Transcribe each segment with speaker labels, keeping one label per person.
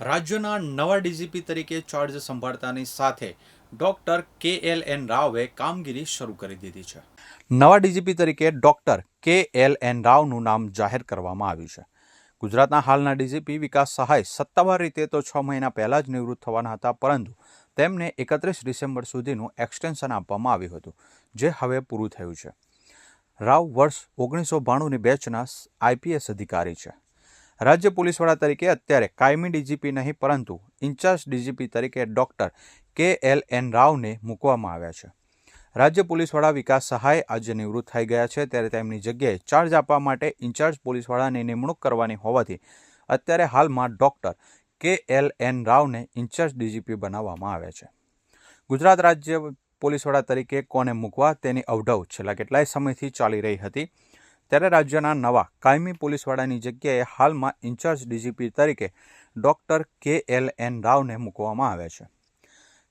Speaker 1: રાજ્યના નવા ડીજીપી તરીકે ચાર્જ સંભાળતાની સાથે ડોક્ટર કે એલ એન રાવે કામગીરી શરૂ કરી દીધી છે. નવા ડીજીપી તરીકે ડોક્ટર કે એલ એન રાવનું નામ જાહેર કરવામાં આવ્યું છે. ગુજરાતના હાલના ડીજીપી વિકાસ સહાય સત્તાવાર રીતે તો છ મહિના પહેલાં જ નિવૃત્ત થવાના હતા, પરંતુ તેમને એકત્રીસ ડિસેમ્બર સુધીનું એક્સટેન્શન આપવામાં આવ્યું હતું, જે હવે પૂરું થયું છે. રાવ વર્ષ ઓગણીસો બાણુંની બેચના આઈપીએસ અધિકારી છે. રાજ્ય પોલીસ વડા તરીકે અત્યારે કાયમી ડીજીપી નહીં, પરંતુ ઇન્ચાર્જ ડીજીપી તરીકે ડોક્ટર કે એલ એન રાવને મૂકવામાં આવ્યા છે. રાજ્ય પોલીસ વડા વિકાસ સહાય આજે નિવૃત્ત થઈ ગયા છે, ત્યારે તેમની જગ્યાએ ચાર્જ આપવા માટે ઇન્ચાર્જ પોલીસ વડાની નિમણૂક કરવાની હોવાથી અત્યારે હાલમાં ડોક્ટર કે એલ એન રાવને ઇન્ચાર્જ ડીજીપી બનાવવામાં આવ્યા છે. ગુજરાત રાજ્ય પોલીસ વડા તરીકે કોને મૂકવા તેની અવઢવ છેલ્લા કેટલાય સમયથી ચાલી રહી હતી. ત્યારે રાજ્યના નવા કાયમી પોલીસવાળાની જગ્યાએ હાલમાં ઇન્ચાર્જ ડીજીપી તરીકે ડૉક્ટર કે એલ એન રાવને મૂકવામાં આવ્યા છે.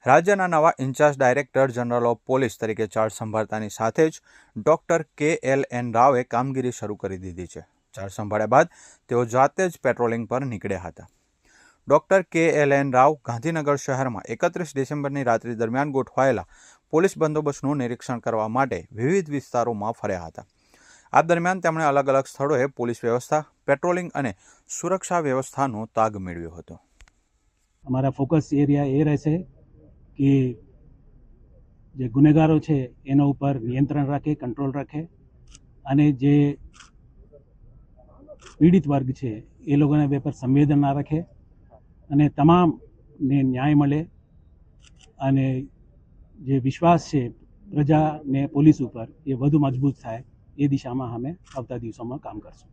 Speaker 1: રાજ્યના નવા in-charge director general of police તરીકે ચાર્જ સંભાળતાની સાથે જ ડૉક્ટર કે એલ એન રાવે કામગીરી શરૂ કરી દીધી છે. ચાર્જ સંભાળ્યા બાદ તેઓ જાતે જ પેટ્રોલિંગ પર નીકળ્યા હતા. Doctor K L N Rao Gandhinagar શહેરમાં એકત્રીસ ડિસેમ્બરની રાત્રિ દરમિયાન ગોઠવાયેલા પોલીસ બંદોબસ્તનું નિરીક્ષણ કરવા માટે વિવિધ વિસ્તારોમાં ફર્યા હતા. આ દરમિયાન તેમણે અલગ અલગ સ્થળોએ પોલીસ વ્યવસ્થા, પેટ્રોલિંગ અને સુરક્ષા વ્યવસ્થાનો તાગ મેળવ્યો હતો.
Speaker 2: અમારા ફોકસ એરિયા એ રહેશે કે જે ગુનેગારો છે એના ઉપર નિયંત્રણ રાખે, કંટ્રોલ રાખે અને જે પીડિત વર્ગ છે એ લોકોને બે પર સંવેદન રાખે અને તમામને ન્યાય મળે અને જે વિશ્વાસ છે પ્રજાને પોલીસ ઉપર એ વધુ મજબૂત થાય. એ દિશામાં અમે આવતા દિવસોમાં કામ કરશું.